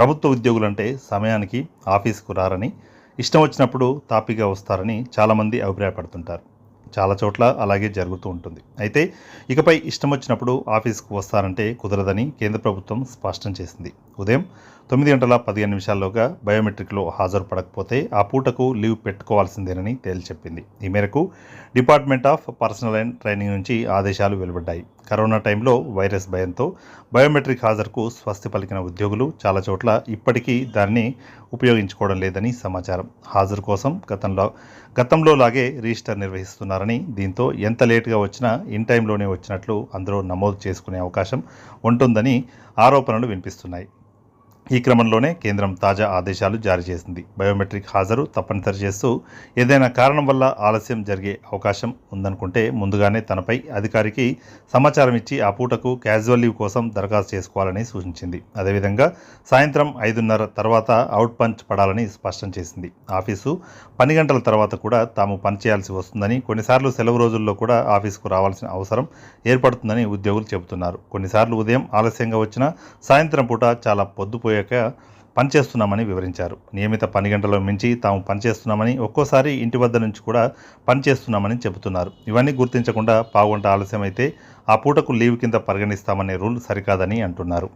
ప్రభుత్వ ఉద్యోగులంటే సమయానికి ఆఫీస్కు రారని ఇష్టం వచ్చినప్పుడు తాపిగా వస్తారని చాలామంది అభిప్రాయపడుతుంటారు. చాలా చోట్ల అలాగే జరుగుతూ ఉంటుంది. అయితే ఇకపై ఇష్టం వచ్చినప్పుడు ఆఫీస్కు వస్తారంటే కుదరదని కేంద్ర ప్రభుత్వం స్పష్టం చేసింది. ఉదయం తొమ్మిది గంటల పదిహేను నిమిషాల్లోగా బయోమెట్రిక్లో హాజరు పడకపోతే ఆ పూటకు లీవ్ పెట్టుకోవాల్సిందేనని తేల్చెప్పింది. ఈ మేరకు department of personnel and training నుంచి ఆదేశాలు వెలువడ్డాయి. కరోనా టైంలో వైరస్ భయంతో బయోమెట్రిక్ హాజరుకు స్వస్తి పలికిన ఉద్యోగులు చాలా చోట్ల ఇప్పటికీ దాన్ని ఉపయోగించుకోవడం లేదని సమాచారం. హాజరు కోసం గతంలో గతంలో లాగే రిజిస్టర్ నిర్వహిస్తున్నారని దీంతో ఎంత లేటుగా వచ్చినా ఇన్ టైంలోనే వచ్చినట్లు అందరూ నమోదు చేసుకునే అవకాశం ఉంటుందని ఆరోపణలు వినిపిస్తున్నాయి. ఈ క్రమంలోనే కేంద్రం తాజా ఆదేశాలు జారీ చేసింది. బయోమెట్రిక్ హాజరు తప్పనిసరి చేస్తూ ఏదైనా కారణం వల్ల ఆలస్యం జరిగే అవకాశం ఉందనుకుంటే ముందుగానే తనపై అధికారికి సమాచారం ఇచ్చి ఆ పూటకు క్యాజువల్ లీవ్ కోసం దరఖాస్తు చేసుకోవాలని సూచించింది. అదేవిధంగా సాయంత్రం ఐదున్నర తర్వాత అవుట్ పంచ్ పడాలని స్పష్టం చేసింది. ఆఫీసు పని గంటల తర్వాత కూడా తాము పనిచేయాల్సి వస్తుందని కొన్నిసార్లు సెలవు రోజుల్లో కూడా ఆఫీసుకు రావాల్సిన అవసరం ఏర్పడుతుందని ఉద్యోగులు చెబుతున్నారు. కొన్నిసార్లు ఉదయం ఆలస్యంగా వచ్చినా సాయంత్రం పూట చాలా పొద్దుపోయే పొద్దుపోయాక పనిచేస్తున్నామని వివరించారు. నియమిత పని గంటలో మించి తాము పనిచేస్తున్నామని ఒక్కోసారి ఇంటి వద్ద నుంచి కూడా పనిచేస్తున్నామని చెబుతున్నారు. ఇవన్నీ గుర్తించకుండా పావుగంట ఆలస్యం అయితే ఆ పూటకు లీవ్ కింద పరిగణిస్తామనే రూల్ సరికాదని అంటున్నారు.